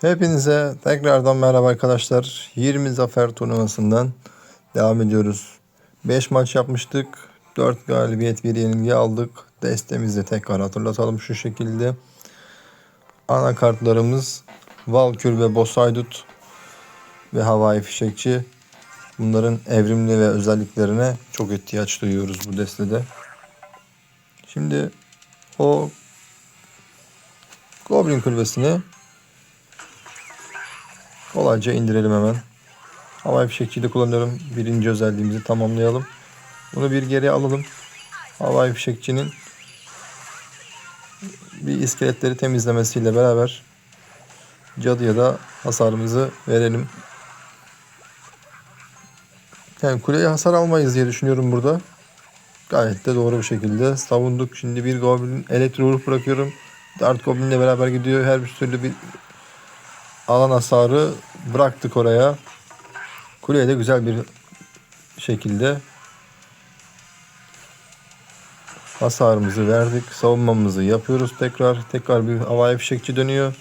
Hepinize tekrardan merhaba arkadaşlar. 20 zafer turnuvasından devam ediyoruz. 5 maç yapmıştık. 4 galibiyet bir yenilgi aldık. Destemizi tekrar hatırlatalım şu şekilde. Ana kartlarımız Valkür ve Bosaydut ve Havai Fişekçi. Bunların evrimli ve özelliklerine çok ihtiyaç duyuyoruz bu destede. Şimdi o Goblin kulübesini Kolayca indirelim hemen. Havai fişekçiyi de kullanıyorum. Birinci özelliğimizi tamamlayalım. Bunu bir geriye alalım. Havai fişekçinin bir iskeletleri temizlemesiyle beraber cadıya da hasarımızı verelim. Yani kuleye hasar almayız diye düşünüyorum burada. Gayet de doğru bir şekilde savunduk. Şimdi bir goblin elektro bırakıyorum. Dart goblin ile beraber gidiyor. Her bir türlü bir alan hasarı bıraktık oraya. Kuleye de güzel bir şekilde hasarımızı verdik. Savunmamızı yapıyoruz tekrar. Tekrar bir havai fişekçi dönüyor.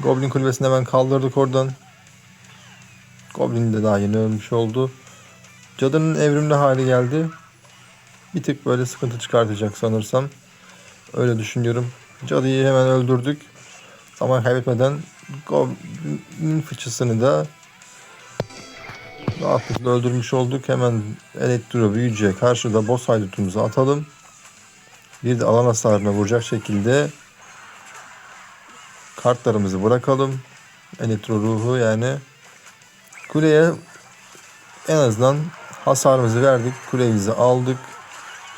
Goblin kulübesini hemen kaldırdık oradan. Goblin de daha yeni ölmüş oldu. Cadının evrimli hali geldi. Bir tık böyle sıkıntı çıkartacak sanırsam. Öyle düşünüyorum. Cadıyı hemen öldürdük. Zaman kaybetmeden Goblin fıçısını da rahatlıkla öldürmüş olduk. Hemen elektro büyücüye karşı da boss haydutumuzu atalım. Bir de alan hasarına vuracak şekilde kartlarımızı bırakalım. Elektro ruhu yani kuleye en azından hasarımızı verdik. Kulemizi aldık.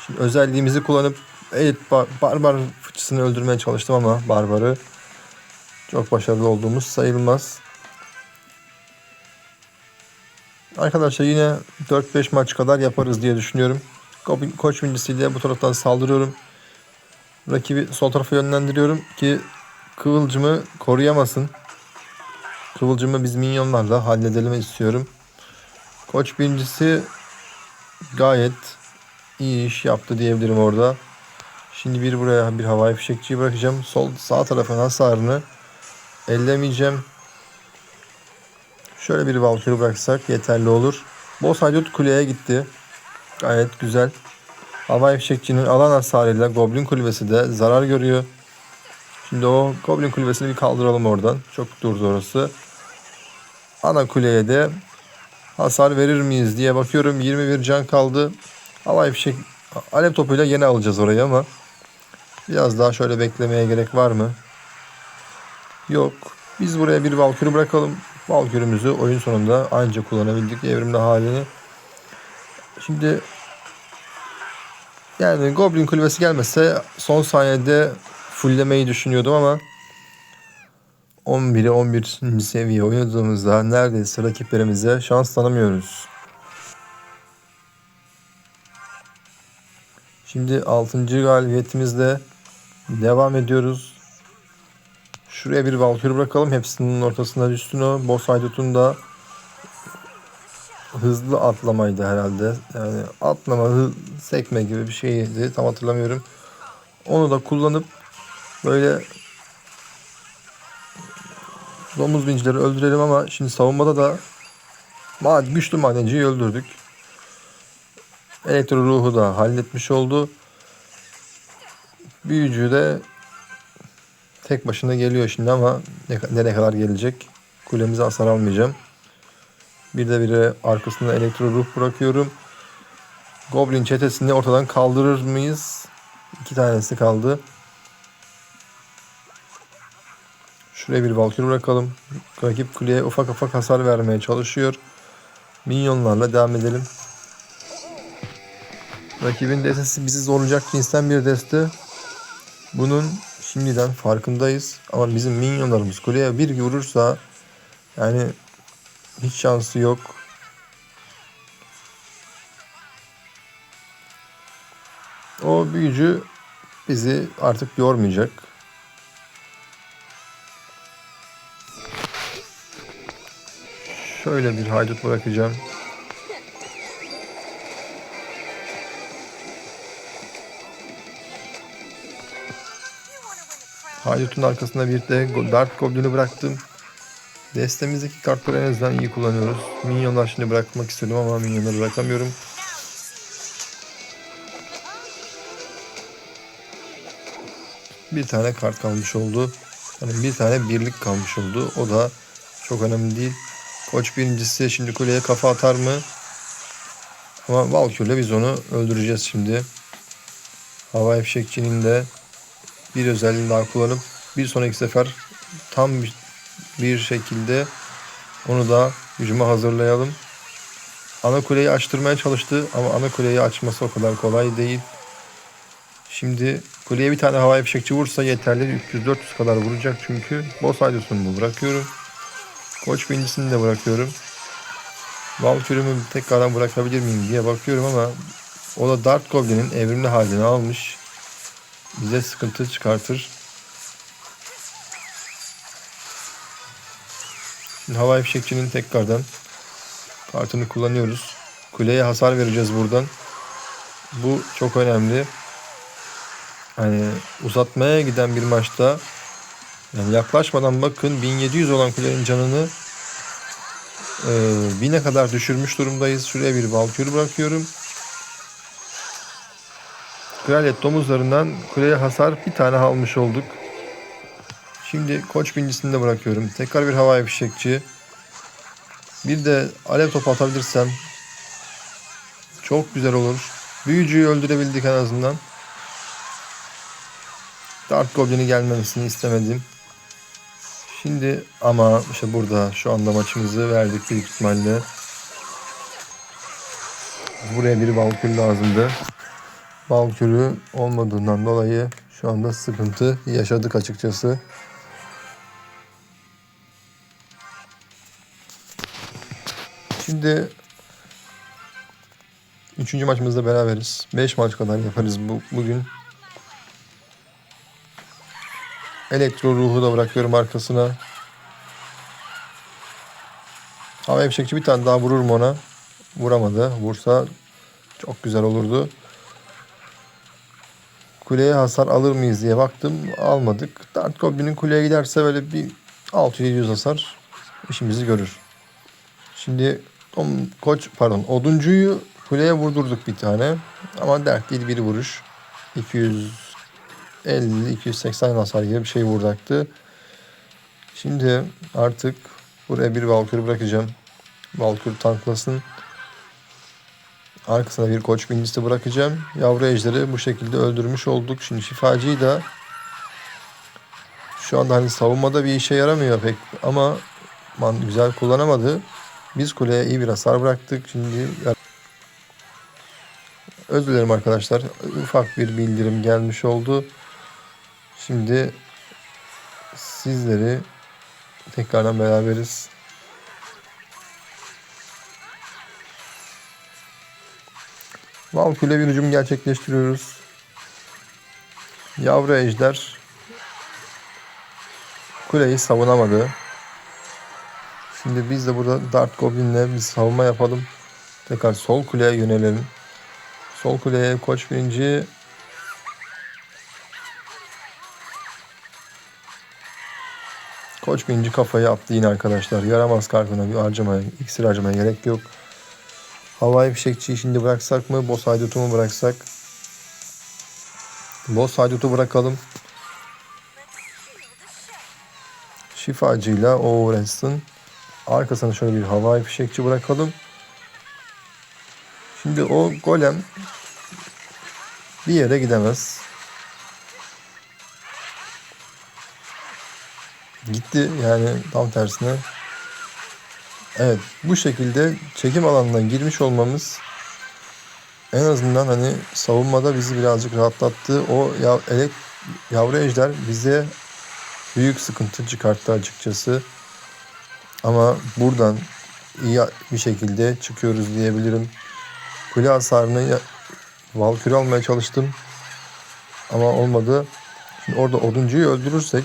Şimdi özelliğimizi kullanıp evet bar barbar fıçısını öldürmeye çalıştım ama barbarı çok başarılı olduğumuz sayılmaz. Arkadaşlar yine 4-5 maç kadar yaparız diye düşünüyorum. Koç mincisiyle bu taraftan saldırıyorum. Rakibi sol tarafa yönlendiriyorum ki kıvılcımı koruyamasın. Kıvılcımı biz minyonlarla halledelim istiyorum. Koç birincisi gayet iyi iş yaptı diyebilirim orada. Şimdi bir buraya bir havai fişekçiyi bırakacağım. Sol sağ tarafın hasarını ellemeyeceğim. Şöyle bir Valkyrie bıraksak yeterli olur. Boss Haydut kuleye gitti. Gayet güzel. Havai fişekçinin alan hasarıyla Goblin kulübesi de zarar görüyor. Şimdi o Goblin kulübesini bir kaldıralım oradan. Çok durdu orası. Ana kuleye de hasar verir miyiz diye bakıyorum. 21 can kaldı. Havai fişek alev topuyla yine alacağız orayı ama biraz daha şöyle beklemeye gerek var mı? Yok. Biz buraya bir Valkyrie bırakalım. Valkyrie'mizi oyun sonunda anca kullanabildik evrimli halini. Şimdi yani Goblin kulübesi gelmese son saniyede fulllemeyi düşünüyordum ama 11'e 11. seviye oynadığımızda neredeyse rakiplerimize şans tanımıyoruz. Şimdi 6. galibiyetimizle devam ediyoruz. Şuraya bir Valkyrie bırakalım. Hepsinin ortasına düşsün o. Boss Haydut'un da hızlı atlamaydı herhalde. Yani atlama, sekme gibi bir şeydi. Tam hatırlamıyorum. Onu da kullanıp böyle domuz bincileri öldürelim ama şimdi savunmada da güçlü madenciyi öldürdük. Elektro ruhu da halletmiş oldu. Büyücü de tek başına geliyor şimdi ama nereye kadar gelecek? Kulemize hasar almayacağım. Bir de biri arkasında elektro ruh bırakıyorum. Goblin çetesini ortadan kaldırır mıyız? İki tanesi kaldı. Şuraya bir Valkyrie bırakalım. Rakip kuleye ufak ufak hasar vermeye çalışıyor. Minyonlarla devam edelim. Rakibin destesi bizi zorlayacak cinsten bir deste. Bunun şimdiden farkındayız. Ama bizim minyonlarımız kuleye bir vurursa yani hiç şansı yok. O büyücü bizi artık yormayacak. Şöyle bir haydut bırakacağım. Haydut'un arkasında bir de Dart Goblin'i bıraktım. Destemizdeki kartları en azından iyi kullanıyoruz. Minyonlar şimdi bırakmak istedim ama minyonları bırakamıyorum. Bir tane kart kalmış oldu. Yani bir tane birlik kalmış oldu. O da çok önemli değil. Koç birincisi şimdi kuleye kafa atar mı? Ama Valkyrie'yle biz onu öldüreceğiz şimdi. Hava fişekçinin de bir özelliğini daha kullanıp bir sonraki sefer tam bir, şekilde onu da hücuma hazırlayalım. Ana kuleyi açtırmaya çalıştı ama ana kuleyi açması o kadar kolay değil. Şimdi kuleye bir tane havai fişekçi vursa yeterli 300-400 kadar vuracak çünkü boss aydosunu bırakıyorum. Koç birincisini de bırakıyorum. Valkyrie'mi tekrardan bırakabilir miyim diye bakıyorum ama o da Dart Goblin'in evrimli halini almış. Bize sıkıntı çıkartır. Şimdi havai fişekçinin tekrardan kartını kullanıyoruz. Kuleye hasar vereceğiz buradan. Bu çok önemli. Hani uzatmaya giden bir maçta yani yaklaşmadan bakın 1700 olan kulenin canını e, 1000'e kadar düşürmüş durumdayız. Şuraya bir Valkyrie bırakıyorum. Kraliyet domuzlarından kuleye hasar bir tane almış olduk. Şimdi koç bincisini de bırakıyorum. Tekrar bir havai fişekçi. Bir de alev topu atabilirsem çok güzel olur. Büyücüyü öldürebildik en azından. Dart Goblin'i gelmemesini istemedim. Şimdi ama işte burada şu anda maçımızı verdik büyük ihtimalle. Buraya bir Valkyrie lazımdı. Valkyrie olmadığından dolayı şu anda sıkıntı yaşadık açıkçası. Şimdi üçüncü maçımızda beraberiz. 5 maç kadar yaparız bu, bugün. Elektro ruhu da bırakıyorum arkasına. Hava fişekçi bir tane daha vurur mu ona? Vuramadı. Vursa çok güzel olurdu. Kuleye hasar alır mıyız diye baktım. Almadık. Dart Goblin'in kuleye giderse böyle bir 600-700 hasar işimizi görür. Şimdi Tom Koç pardon Oduncu'yu kuleye vurdurduk bir tane. Ama dert değil bir vuruş. 250-280 hasar gibi bir şey vuracaktı. Şimdi artık buraya bir Valkyrie bırakacağım. Valkyrie tanklasın. Arkasına bir koç binicisi bırakacağım. Yavru ejderi bu şekilde öldürmüş olduk. Şimdi şifacıyı da şu anda hani savunmada bir işe yaramıyor pek ama man güzel kullanamadı. Biz kuleye iyi bir hasar bıraktık. Şimdi özür dilerim arkadaşlar. Ufak bir bildirim gelmiş oldu. Şimdi sizleri tekrardan beraberiz. Valküle bir hücum gerçekleştiriyoruz. Yavru ejder kuleyi savunamadı. Şimdi biz de burada Dart Goblin'le bir savunma yapalım. Tekrar sol kuleye yönelelim. Sol kuleye koç birinci Koç birinci kafayı attı yine arkadaşlar. Yaramaz kartına bir harcamaya, iksir harcamaya gerek yok. Havai fişekçiyi şimdi bıraksak mı? Boss haydutu mu bıraksak? Boss haydutu bırakalım. Şifacıyla o uğraşsın. Arkasına şöyle bir havai fişekçi bırakalım. Şimdi o golem bir yere gidemez. Gitti yani tam tersine. Evet bu şekilde çekim alanından girmiş olmamız en azından hani savunmada bizi birazcık rahatlattı. O yav, elek, yavru ejder bize büyük sıkıntı çıkarttı açıkçası. Ama buradan iyi bir şekilde çıkıyoruz diyebilirim. Kule hasarını Valkür almaya çalıştım. Ama olmadı. Şimdi orada oduncuyu öldürürsek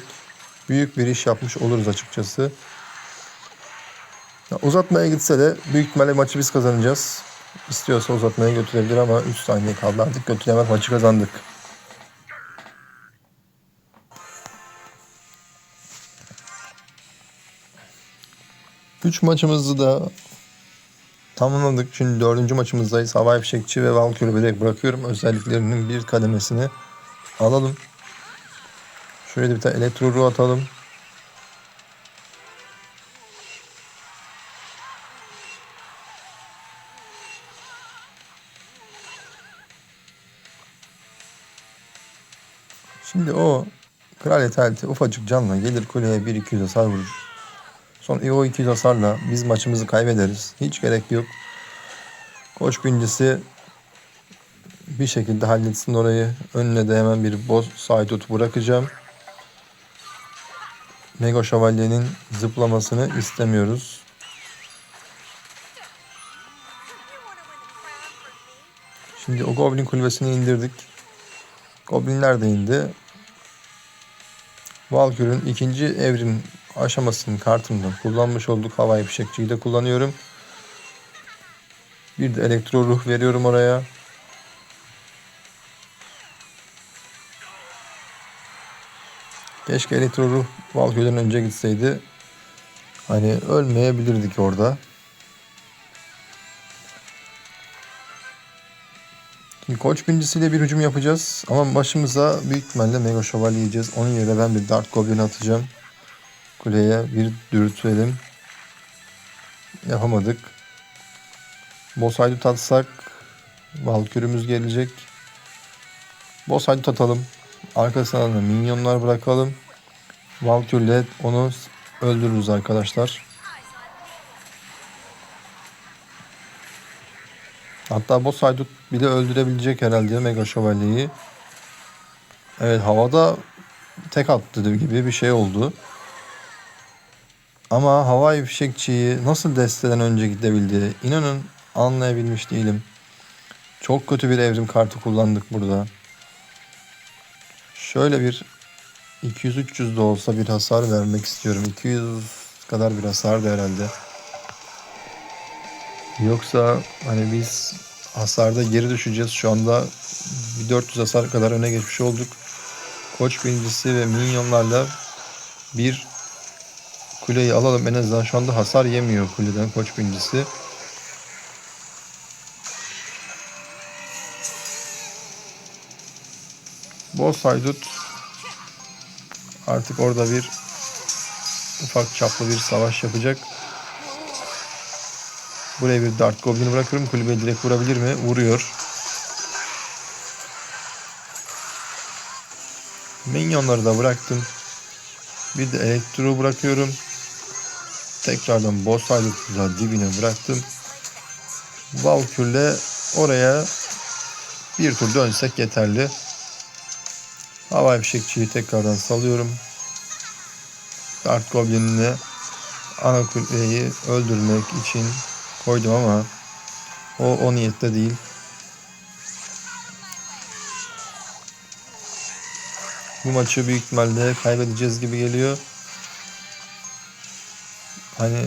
büyük bir iş yapmış oluruz açıkçası. Ya uzatmaya gitse de büyük ihtimalle maçı biz kazanacağız. İstiyorsa uzatmaya götürebilir ama 3 saniye kaldı artık götüremez maçı kazandık. Üç maçımızı da tamamladık. Şimdi dördüncü maçımızdayız. Havai fişekçi ve Valkür'ü bilerek bırakıyorum. Özelliklerinin bir kademesini alalım. Şöyle bir tane elektro atalım. Şimdi o kraliyet aleti ufacık canla gelir kuleye 1-200 hasar vurur. Sonra o 200 hasarla biz maçımızı kaybederiz. Hiç gerek yok. Koç birincisi bir şekilde halletsin orayı. Önüne de hemen bir boss saydut bırakacağım. Mega Şövalye'nin zıplamasını istemiyoruz. Şimdi o Goblin kulübesini indirdik. Goblinler de indi. Valkyrie'nin ikinci evrim aşamasının kartından kullanmış olduk. Havai fişekçiyi de kullanıyorum. Bir de elektro ruh veriyorum oraya. Keşke elektro ruh Valkyrie'den önce gitseydi. Hani ölmeyebilirdik orada. Şimdi koç birincisiyle bir hücum yapacağız. Ama başımıza büyük ihtimalle Mega Şövalye yiyeceğiz. Onun yerine ben bir Dart Goblin atacağım. Kuleye bir dürtüelim. Yapamadık. Boss Haydut Valkürümüz gelecek. Boss Haydut atalım. Arkasına da minyonlar bırakalım. Valkürle onu öldürürüz arkadaşlar. Hatta Boss Haydut bile öldürebilecek herhalde Mega Şövalye'yi. Evet havada tek attı gibi bir şey oldu. Ama havai fişekçiyi nasıl desteden önce gidebildi inanın anlayabilmiş değilim. Çok kötü bir evrim kartı kullandık burada. Şöyle bir 200-300 de olsa bir hasar vermek istiyorum. 200 kadar bir hasar da herhalde. Yoksa hani biz hasarda geri düşeceğiz. Şu anda bir 400 hasar kadar öne geçmiş olduk. Koç birincisi ve minyonlarla bir kuleyi alalım. En azından şu anda hasar yemiyor kuleden koç birincisi. Boss haydut artık orada bir ufak çaplı bir savaş yapacak. Buraya bir Dart Goblin'i bırakıyorum. Kulübeye direkt vurabilir mi? Vuruyor. Minyonları da bıraktım. Bir de elektro bırakıyorum. Tekrardan boss haydutla dibine bıraktım. Valkür'le oraya bir tur dönsek yeterli. Havai fişekçiyi tekrardan salıyorum. Dart Goblin'ini ana kuleyi öldürmek için koydum ama o o niyette değil. Bu maçı büyük ihtimalle kaybedeceğiz gibi geliyor. Hani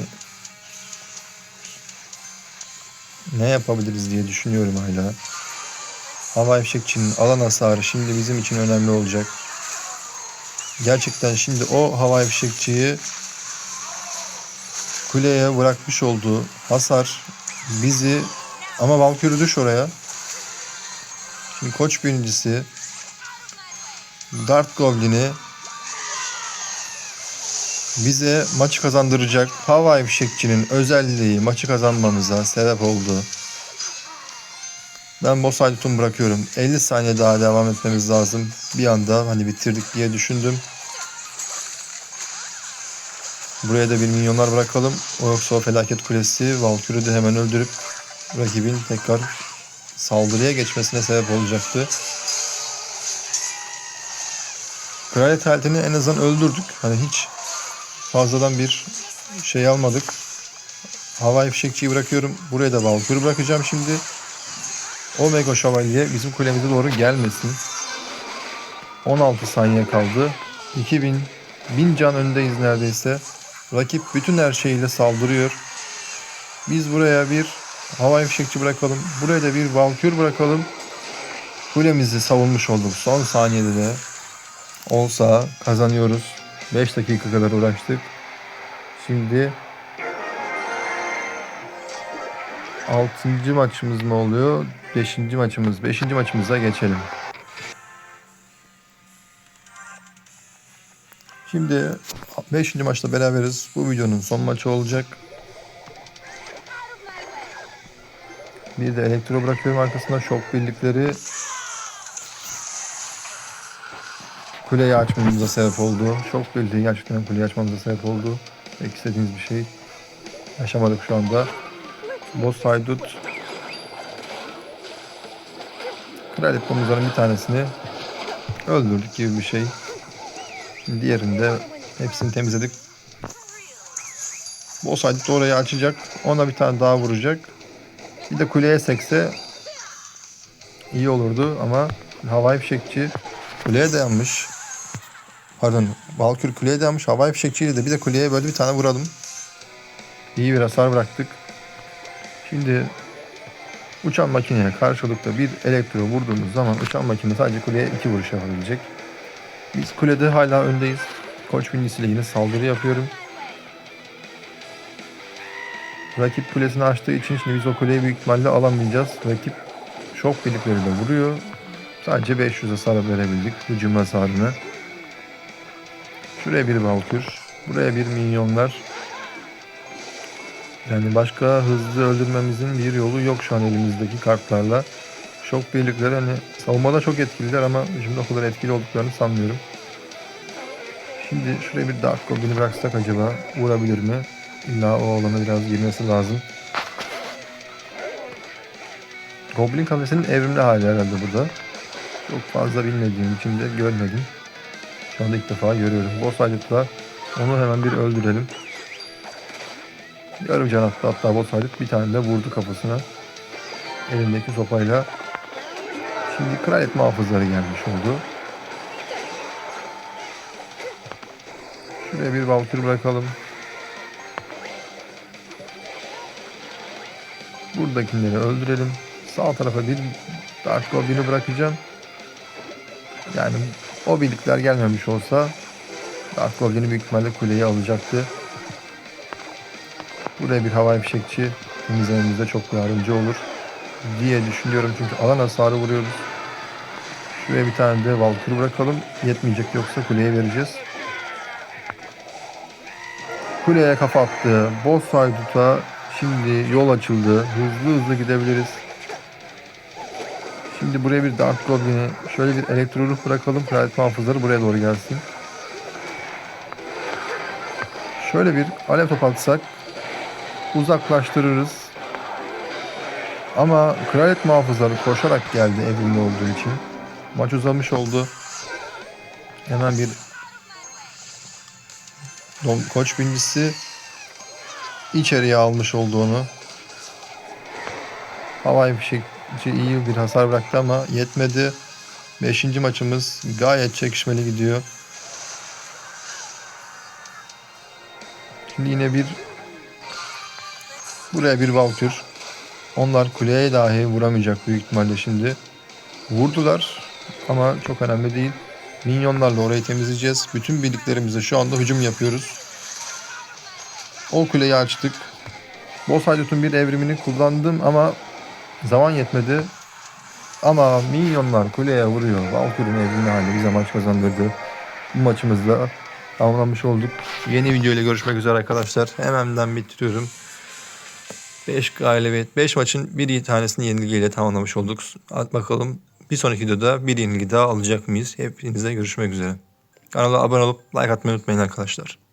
ne yapabiliriz diye düşünüyorum hala. Havai fişekçinin alan hasarı şimdi bizim için önemli olacak. Gerçekten şimdi o havai fişekçiyi kuleye bırakmış olduğu hasar bizi ama Valkyrie düş oraya. Şimdi koç birincisi Dart Goblin'i bize maçı kazandıracak havai fişekçinin özelliği maçı kazanmamıza sebep oldu. Ben boss bırakıyorum. 50 saniye daha devam etmemiz lazım. Bir anda hani bitirdik diye düşündüm. Buraya da bir milyonlar bırakalım. O yoksa o felaket kulesi Valkyrie'yi de hemen öldürüp rakibin tekrar saldırıya geçmesine sebep olacaktı. Kraliyet haletini en azından öldürdük. Hani hiç fazladan bir şey almadık. Havai fişekçiyi bırakıyorum. Buraya da Valkyrie bırakacağım şimdi. O Mega Şövalye bizim kulemize doğru gelmesin. 16 saniye kaldı. 2000 1000 can öndeyiz neredeyse. Rakip bütün her şeyiyle saldırıyor. Biz buraya bir havai fişekçi bırakalım. Buraya da bir Valkür bırakalım. Kulemizi savunmuş olduk. Son saniyede de olsa kazanıyoruz. 5 dakika kadar uğraştık. Şimdi 6. maçımız mı oluyor? 5. maçımız. 5. maçımıza geçelim. Şimdi 5. maçta beraberiz. Bu videonun son maçı olacak. Bir de elektro bırakıyorum arkasında şok birlikleri kuleyi açmamıza sebep oldu. Şok birliği gerçekten kuleyi açmamıza sebep oldu. Pek istediğiniz bir şey yaşamadık şu anda. Boss haydut Kraliyet domuzların bir tanesini öldürdük gibi bir şey. Şimdi diğerinde hepsini temizledik. Boss haydut orayı açacak. Ona bir tane daha vuracak. Bir de kuleye sekse iyi olurdu ama havai fişekçi kuleye dayanmış. Pardon, Valkür kuleye dayanmış. Havai fişekçiyle de bir de kuleye böyle bir tane vuralım. İyi bir hasar bıraktık. Şimdi uçan makineye karşılıklı bir elektro vurduğumuz zaman uçan makine sadece kuleye iki vuruş yapabilecek. Biz kulede hala öndeyiz. Koç bilgisiyle yine saldırı yapıyorum. Rakip kulesini açtığı için şimdi biz o kuleyi büyük ihtimalle alamayacağız. Rakip şok birlikleriyle vuruyor. Sadece 500 hasar verebildik hücum hasarını. Şuraya bir Valkür. Buraya bir minyonlar. Yani başka hızlı öldürmemizin bir yolu yok şu an elimizdeki kartlarla. Şok birlikleri hani savunmada çok etkililer ama hücumda o kadar etkili olduklarını sanmıyorum. Şimdi şuraya bir Dark Goblin'i bıraksak acaba vurabilir mi? İlla o alana biraz girmesi lazım. Goblin kafesinin evrimli hali herhalde burada. Çok fazla bilmediğim için de görmedim. Şu anda ilk defa görüyorum. Boss Haydut'la onu hemen bir öldürelim. Yarım can attı hatta Boss Haydut bir tane de vurdu kafasına. Elindeki sopayla. Şimdi kraliyet muhafızları gelmiş oldu. Şuraya bir Valkür bırakalım. Buradakileri öldürelim. Sağ tarafa bir Dark Goblin'i bırakacağım. Yani o birlikler gelmemiş olsa Dark Goblin'i büyük ihtimalle kuleyi alacaktı. Buraya bir havai fişekçi temizlememizde çok yardımcı olur diye düşünüyorum çünkü alan hasarı vuruyoruz. Şuraya bir tane de Valkyrie bırakalım. Yetmeyecek yoksa kuleye vereceğiz. Kuleye kafa attı. Boss Haydut'a şimdi yol açıldı. Hızlı hızlı gidebiliriz. Şimdi buraya bir Dark Goblin'i şöyle bir elektro ruh bırakalım. Kraliyet muhafızları buraya doğru gelsin. Şöyle bir alev top atsak uzaklaştırırız. Ama kraliyet muhafızları koşarak geldi evrimli olduğu için. Maç uzamış oldu. Hemen bir koç bincisi içeriye almış oldu onu. Havai fişekçi iyi bir hasar bıraktı ama yetmedi. Beşinci maçımız gayet çekişmeli gidiyor. Şimdi yine bir buraya bir Valkür. Onlar kuleye dahi vuramayacak büyük ihtimalle şimdi. Vurdular ama çok önemli değil. Minyonlarla orayı temizleyeceğiz. Bütün birliklerimizle şu anda hücum yapıyoruz. O kuleyi açtık. Boss Haydut'un bir evrimini kullandım ama zaman yetmedi. Ama minyonlar kuleye vuruyor. Valkyrie'nin evrimli hali bize maç kazandırdı. Bu maçımızda tamamlamış olduk. Yeni video ile görüşmek üzere arkadaşlar. Hemenden bitiriyorum. 5 galibiyet, 5 maçın bir tanesini yenilgiyle tamamlamış olduk. Hadi bakalım bir sonraki videoda bir yenilgi daha alacak mıyız? Hepinize görüşmek üzere. Kanala abone olup like atmayı unutmayın arkadaşlar.